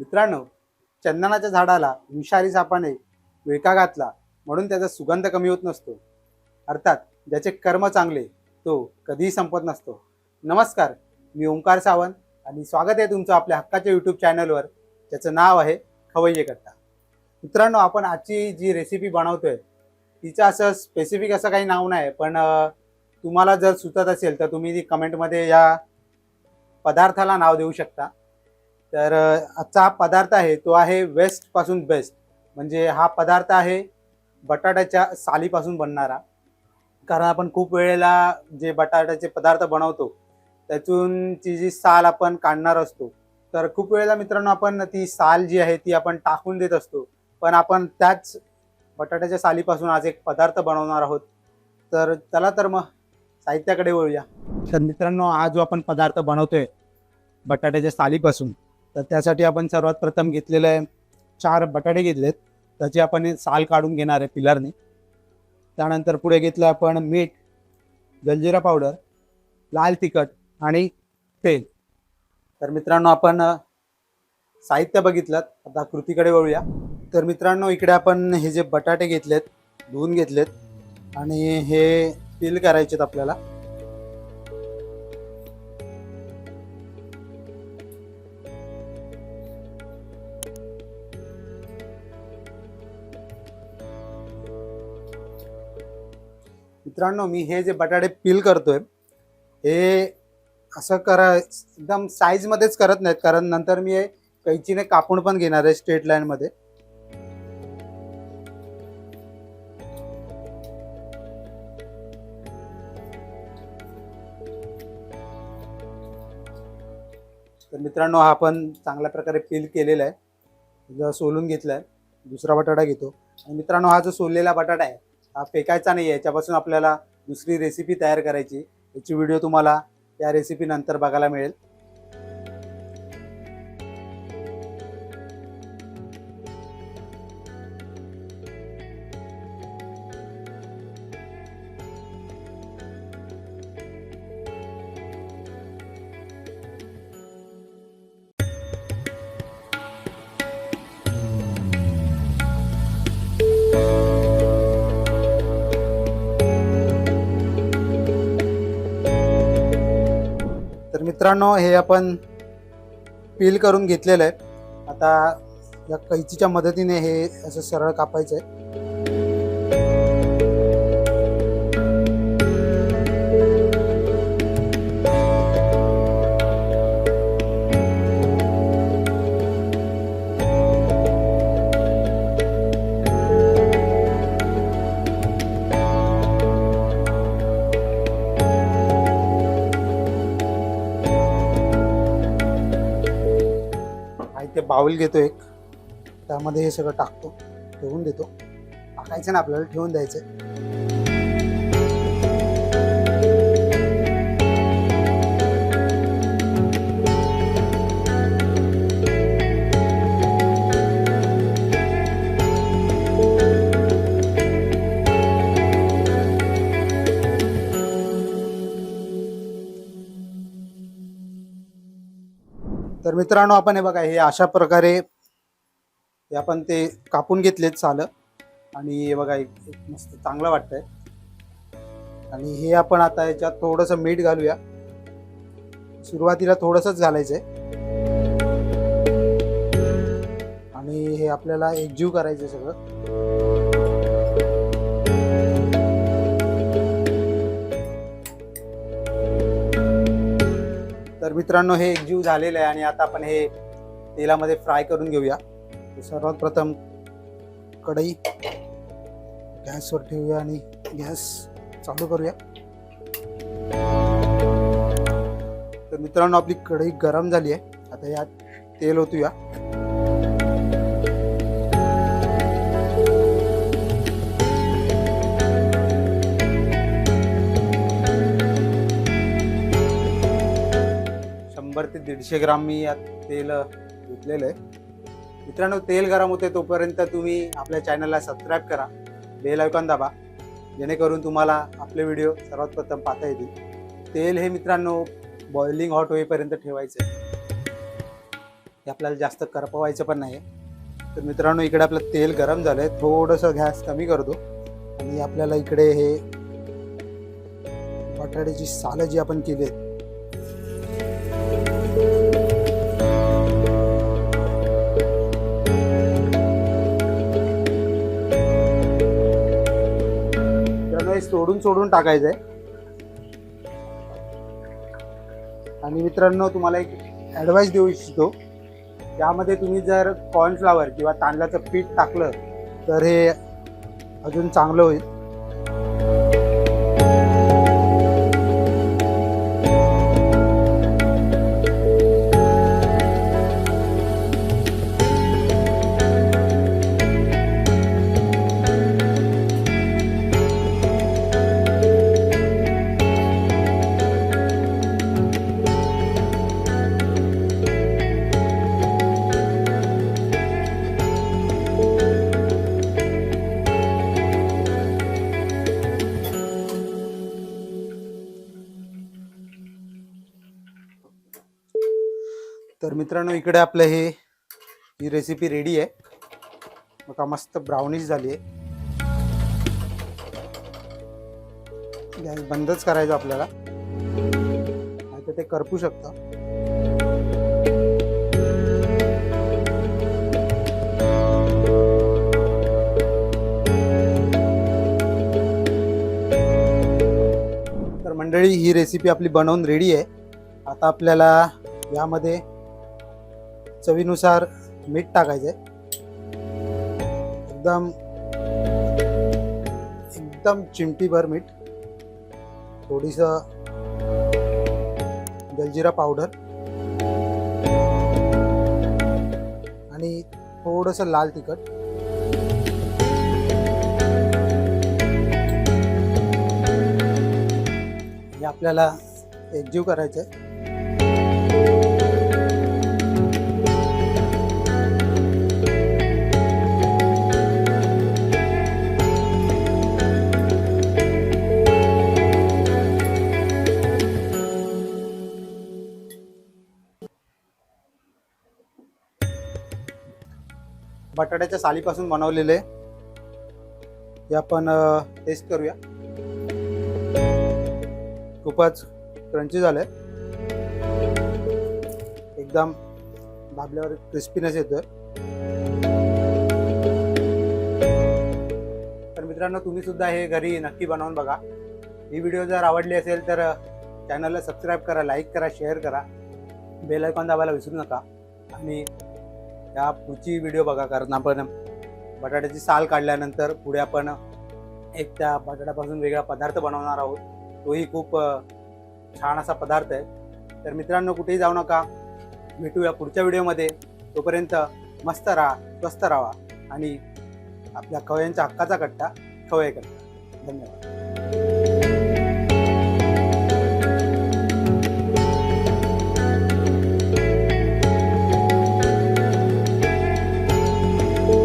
मित्रांनो चंदनाच्या झाडाला विषारी सापाने विळका घातला म्हणून त्याचा सुगंध कमी होत नसतो. अर्थात ज्याचे कर्म चांगले तो कधीही संपत नसतो. नमस्कार मी ओंकार सावंत आणि स्वागत आहे तुमचं आपल्या हक्काच्या यूट्यूब चॅनलवर ज्याचं नाव आहे खवय्ये कट्टा मित्रांनो आपण आजची जी रेसिपी बनवतोय तिचं असं स्पेसिफिक असं काही नाव नाही पण तुम्हाला जर सुचत असेल तर तुम्ही ती कमेंटमध्ये या पदार्थाला नाव देऊ शकता. तर आजचा हा पदार्थ आहे तो आहे वेस्टपासून बेस्ट. म्हणजे हा पदार्थ आहे बटाट्याच्या सालीपासून बनणारा. कारण आपण खूप वेळेला जे बटाट्याचे पदार्थ बनवतो त्यातून ती जी साल आपण काढणार असतो तर खूप वेळेला मित्रांनो आपण ती साल जी आहे ती आपण टाकून देत असतो. पण आपण त्याच बटाट्याच्या सालीपासून आज एक पदार्थ बनवणार आहोत. तर चला तर मग साहित्याकडे वळूया. तर मित्रांनो आज जो आपण पदार्थ बनवतोय बटाट्याच्या सालीपासून. तर त्यासाठी आपण सर्वात प्रथम घेतलेलं आहे चार बटाटे घेतलेत. त्याची आपण साल काढून घेणार आहे पिलरने. त्यानंतर पुढे घेतलं आपण मीठ जलजिरा पावडर लाल तिखट आणि तेल. तर मित्रांनो आपण साहित्य बघितलं. आता कृतीकडे वळूया. तर मित्रांनो इकडे आपण हे जे बटाटे घेतलेत धुवून घेतलेत आणि हे पील करायचेत आपल्याला. मित्रांनो मी हे जे बटाटे पील करतोय हे असं करा एकदम साईजमध्येच करत नाहीत कारण नंतर मी हे कैचीने कापून पण घेणार आहे स्ट्रेट लाईनमध्ये तर मित्रांनो हा आपण चांगल्या प्रकारे पील केलेला आहे. सोलून घेतला आहे दुसरा बटाटा घेतो. आणि मित्रांनो हा जो सोललेला बटाटा आहे हा फेकायचा नाही याच्यापासून आपल्याला दुसरी रेसिपी तयार करायची याची व्हिडिओ तुम्हाला या रेसिपीनंतर बघायला मिळेल. तर मित्रांनो हे आपण पील करून घेतलेलं आहे. आता या कैचीच्या मदतीने हे असं सरळ कापायचं आहे. ते बाउल घेतो एक. त्यामध्ये हे सगळं टाकतो ठेवून देतो. टाकायचं ना आपल्याला ठेवून द्यायचं मित्रांनो आपण हे बघा हे अशा प्रकारे हे आपण ते कापून घेतलेत सालं. आणि हे बघा एक एक मस्त चांगलं वाटतंय. आणि हे आपण आता याच्यात थोडंसं मीठ घालूया. सुरुवातीला थोडंसंच घालायचंय. आणि हे आपल्याला एकजीव करायचं सगळं. तर मित्रांनो हे एकजीव झालेलं आहे आणि आता आपण हे तेलामध्ये फ्राय करून घेऊया. सर्वात प्रथम कढई गॅसवर ठेवूया आणि गॅस चालू करूया. तर मित्रांनो आपली कढई गरम झाली आहे. आता यात तेल ओतूया. दीडशे ग्राम मी यात तेल घेतलेलं आहे. मित्रांनो तेल गरम होते तोपर्यंत तुम्ही आपल्या चॅनलला सबस्क्राईब करा. बेल ऐकून दाबा. जेणेकरून तुम्हाला आपले व्हिडिओ सर्वात प्रथम पाहता येतील. तेल हे मित्रांनो बॉइलिंग हॉट होईपर्यंत ठेवायचं आहे. हे आपल्याला जास्त करपवायचं पण नाही तर मित्रांनो इकडे आपलं तेल गरम झालं आहे थोडंसं गॅस कमी करतो. आणि आपल्याला इकडे हे बटाट्याची सालं जी आपण केली आहेत सोडून सोडून टाकायचं आहे आणि मित्रांनो तुम्हाला एक ॲडवाईस देऊ इच्छितो. त्यामध्ये तुम्ही जर कॉर्नफ्लावर किंवा तांदळाचं पीठ टाकलं तर हे अजून चांगलं होईल. तर मित्रांनो इकडे आपलं हे ही रेसिपी रेडी आहे. बघा मस्त ब्राउनिश झाली आहे. गॅस बंदच करायचं आपल्याला. नाही ते करपू शकतं. तर मंडळी ही रेसिपी आपली बनवून रेडी आहे. आता आपल्याला यामध्ये चवीनुसार मीठ टाकायचं आहे एकदम एकदम चिमटीभर मीठ. थोडीसं जलजिरा पावडर. आणि थोडंसं लाल तिखट. हे आपल्याला एकजीव करायचं आहे बटाट्याच्या सालीपासून बनवलेले हे आपण टेस्ट करूया. खूपच क्रंची झालंय. एकदम दाबल्यावर क्रिस्पीनेस येतोय. तर मित्रांनो तुम्ही सुद्धा हे घरी नक्की बनवून बघा. ही व्हिडिओ जर आवडली असेल तर चॅनलला सबस्क्राईब करा लाईक करा शेअर करा. बेल आयकॉन दाबायला विसरू नका. आणि या पुढची व्हिडिओ बघा कारण आपण बटाट्याची साल काढल्यानंतर पुढे आपण एक त्या बटाट्यापासून वेगळा पदार्थ बनवणार आहोत. तोही खूप छान असा पदार्थ आहे. तर मित्रांनो कुठेही जाऊ नका. भेटूया पुढच्या व्हिडिओमध्ये तोपर्यंत मस्त राहा स्वस्त राहा. आणि आपल्या खवयांच्या हक्काचा कट्टा खवय कट्टा. धन्यवाद.